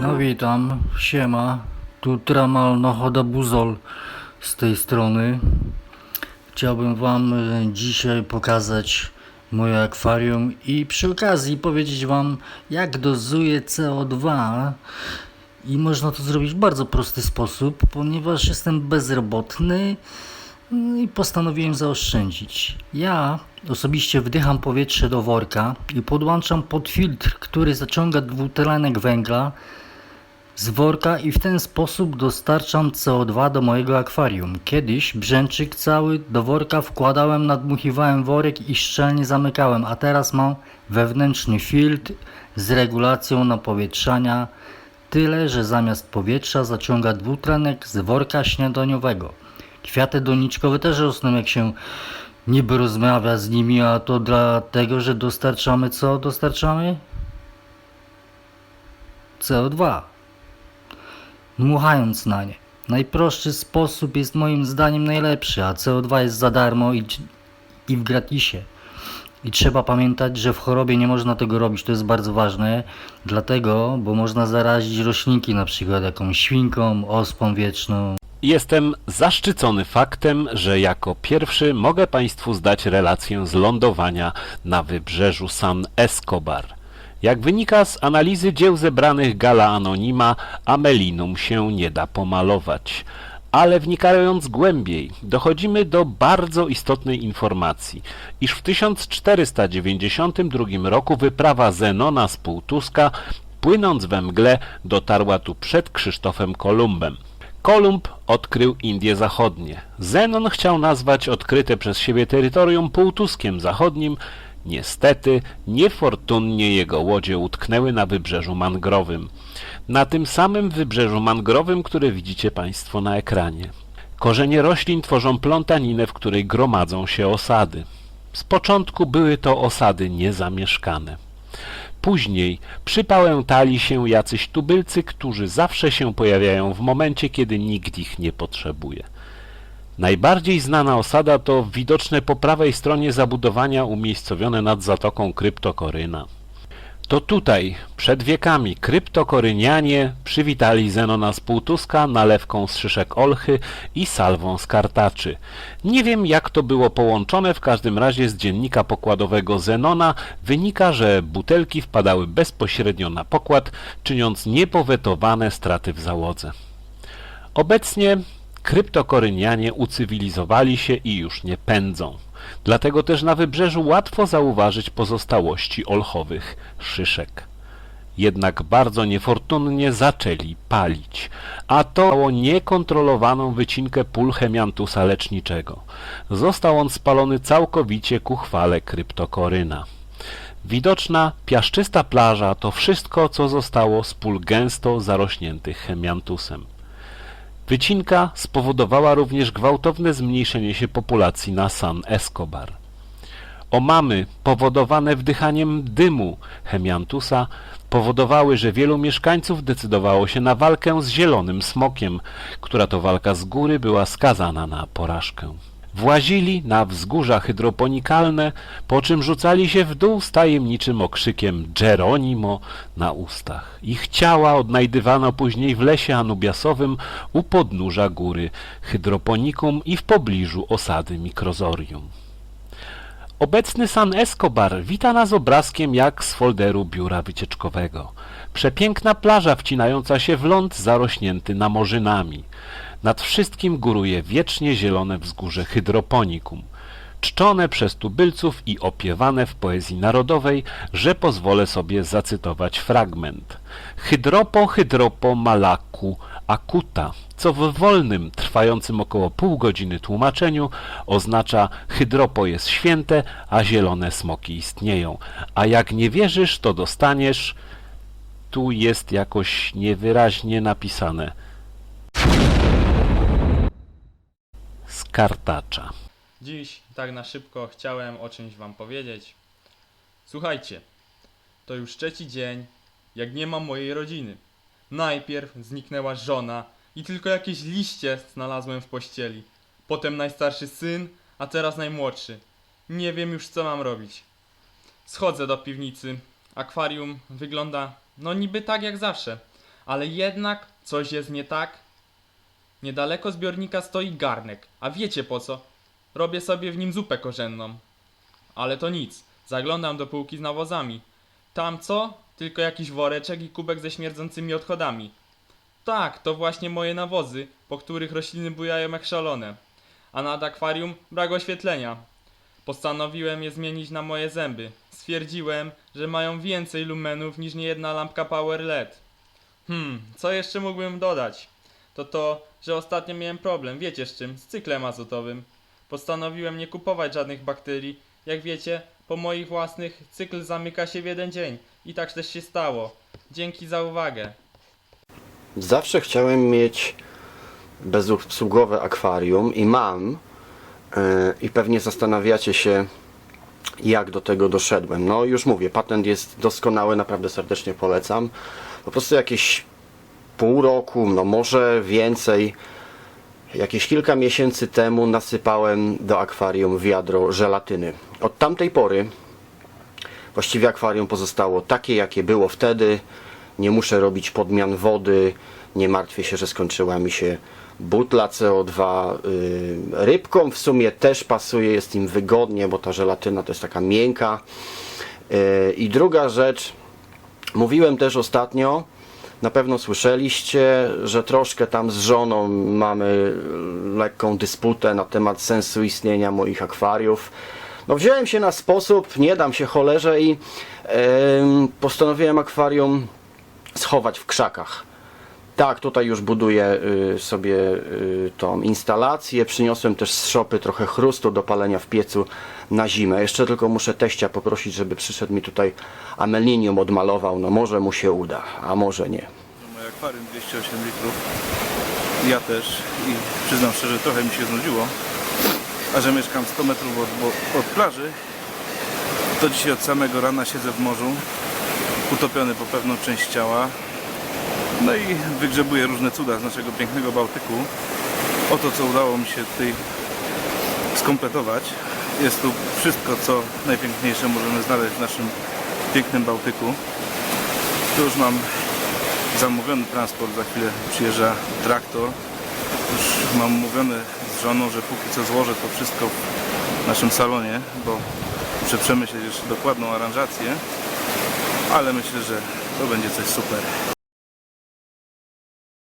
No witam, siema, tu Tramal Nochoda Buzol z tej strony. Chciałbym Wam e, dzisiaj pokazać moje akwarium i przy okazji powiedzieć Wam jak dozuję CO2 i można to zrobić w bardzo prosty sposób, ponieważ jestem bezrobotny i postanowiłem zaoszczędzić. Ja osobiście wdycham powietrze do worka i podłączam pod filtr, który zaciąga dwutlenek węgla z worka i w ten sposób dostarczam CO2 do mojego akwarium. Kiedyś brzęczyk cały do worka wkładałem, nadmuchiwałem worek i szczelnie zamykałem, a teraz mam wewnętrzny filtr z regulacją napowietrzania. Tyle, że zamiast powietrza zaciąga dwutlenek z worka śniadaniowego. Kwiaty doniczkowe też rosną jak się niby rozmawia z nimi, a to dlatego, że dostarczamy co? Dostarczamy? CO2 dmuchając na nie. Najprostszy sposób jest moim zdaniem najlepszy, a CO2 jest za darmo i, i w gratisie. I trzeba pamiętać, że w chorobie nie można tego robić, to jest bardzo ważne, dlatego, bo można zarazić roślinki na przykład jakąś świnką, ospą wieczną. Jestem zaszczycony faktem, że jako pierwszy mogę Państwu zdać relację z lądowania na wybrzeżu San Escobar. Jak wynika z analizy dzieł zebranych Gala Anonima, Amelinum się nie da pomalować. Ale wnikając głębiej, dochodzimy do bardzo istotnej informacji, iż w 1492 roku wyprawa Zenona z Półtuska, płynąc we mgle, dotarła tu przed Krzysztofem Kolumbem. Kolumb odkrył Indie Zachodnie. Zenon chciał nazwać odkryte przez siebie terytorium Półtuskiem Zachodnim. Niestety, niefortunnie jego łodzie utknęły na wybrzeżu mangrowym. Na tym samym wybrzeżu mangrowym, które widzicie Państwo na ekranie. Korzenie roślin tworzą plątaninę, w której gromadzą się osady. Z początku były to osady niezamieszkane. Później przypałętali się jacyś tubylcy, którzy zawsze się pojawiają w momencie, kiedy nikt ich nie potrzebuje. Najbardziej znana osada to widoczne po prawej stronie zabudowania umiejscowione nad zatoką Kryptokoryna. To tutaj, przed wiekami, kryptokorynianie przywitali Zenona z Półtuska nalewką z szyszek olchy i salwą z kartaczy. Nie wiem jak to było połączone, w każdym razie z dziennika pokładowego Zenona wynika, że butelki wpadały bezpośrednio na pokład, czyniąc niepowetowane straty w załodze. Obecnie kryptokorynianie ucywilizowali się i już nie pędzą. Dlatego też na wybrzeżu łatwo zauważyć pozostałości olchowych szyszek. Jednak bardzo niefortunnie zaczęli palić, a to dało niekontrolowaną wycinkę pól chemiantusa leczniczego. Został on spalony całkowicie ku chwale kryptokoryna. Widoczna, piaszczysta plaża to wszystko, co zostało z pól gęsto zarośniętych chemiantusem. Wycinka spowodowała również gwałtowne zmniejszenie się populacji na San Escobar. Omamy powodowane wdychaniem dymu chemiantusa powodowały, że wielu mieszkańców decydowało się na walkę z zielonym smokiem, która to walka z góry była skazana na porażkę. Włazili na wzgórza hydroponikalne, po czym rzucali się w dół z tajemniczym okrzykiem Geronimo na ustach. Ich ciała odnajdywano później w lesie anubiasowym u podnóża góry hydroponikum i w pobliżu osady mikrozorium. Obecny San Escobar wita nas obrazkiem jak z folderu biura wycieczkowego. Przepiękna plaża wcinająca się w ląd zarośnięty namorzynami. Nad wszystkim góruje wiecznie zielone wzgórze hydroponikum, czczone przez tubylców i opiewane w poezji narodowej, że pozwolę sobie zacytować fragment. Hydropo, hydropo, malaku, akuta, co w wolnym, trwającym około pół godziny tłumaczeniu oznacza hydropo jest święte, a zielone smoki istnieją. A jak nie wierzysz, to dostaniesz... Tu jest jakoś niewyraźnie napisane. Z kartacza. Dziś, tak na szybko, chciałem o czymś wam powiedzieć. Słuchajcie, to już trzeci dzień, jak nie mam mojej rodziny. Najpierw zniknęła żona i tylko jakieś liście znalazłem w pościeli. Potem najstarszy syn, a teraz najmłodszy. Nie wiem już co mam robić. Schodzę do piwnicy. Akwarium wygląda no niby tak jak zawsze, ale jednak coś jest nie tak. Niedaleko zbiornika stoi garnek, a wiecie po co? Robię sobie w nim zupę korzenną. Ale to nic. Zaglądam do półki z nawozami. Tam co? Tylko jakiś woreczek i kubek ze śmierdzącymi odchodami. Tak, to właśnie moje nawozy, po których rośliny bujają jak szalone. A nad akwarium brak oświetlenia. Postanowiłem je zmienić na moje zęby. Stwierdziłem, że mają więcej lumenów niż niejedna lampka Power LED. Hmm, co jeszcze mógłbym dodać? To to, że ostatnio miałem problem, wiecie z czym? Z cyklem azotowym. Postanowiłem nie kupować żadnych bakterii. Jak wiecie, po moich własnych cykl zamyka się w jeden dzień. I tak też się stało. Dzięki za uwagę. Zawsze chciałem mieć bezobsługowe akwarium i mam. Yy, I pewnie zastanawiacie się, jak do tego doszedłem. No już mówię, patent jest doskonały, naprawdę serdecznie polecam. Po prostu jakieś pół roku, no może więcej, jakieś kilka miesięcy temu nasypałem do akwarium wiadro żelatyny. Od tamtej pory Właściwie akwarium pozostało takie, jakie było wtedy. Nie muszę robić podmian wody. Nie martwię się, że skończyła mi się butla CO2. Yy, Rybkom w sumie też pasuje, jest im wygodnie, bo ta żelatyna to jest taka miękka. Yy, I druga rzecz, mówiłem też ostatnio, na pewno słyszeliście, że troszkę tam z żoną mamy lekką dysputę na temat sensu istnienia moich akwariów. No wziąłem się na sposób, nie dam się cholerze i em, postanowiłem akwarium schować w krzakach. Tak, tutaj już buduję y, sobie y, tą instalację. Przyniosłem też z szopy trochę chrustu do palenia w piecu na zimę. Jeszcze tylko muszę teścia poprosić, żeby przyszedł mi tutaj amelinium odmalował. No może mu się uda, a może nie. Moje akwarium 208 litrów. Ja też i przyznam szczerze, trochę mi się znudziło. A że mieszkam 100 metrów od, od plaży, to dzisiaj od samego rana siedzę w morzu, utopiony po pewną część ciała. No i wygrzebuję różne cuda z naszego pięknego Bałtyku. Oto co udało mi się tutaj skompletować. Jest tu wszystko, co najpiękniejsze możemy znaleźć w naszym pięknym Bałtyku. Tu już mam zamówiony transport, za chwilę przyjeżdża traktor. Już mam mówione z żoną, że póki co złożę to wszystko w naszym salonie, bo muszę przemyśleć jeszcze dokładną aranżację, ale myślę, że to będzie coś super.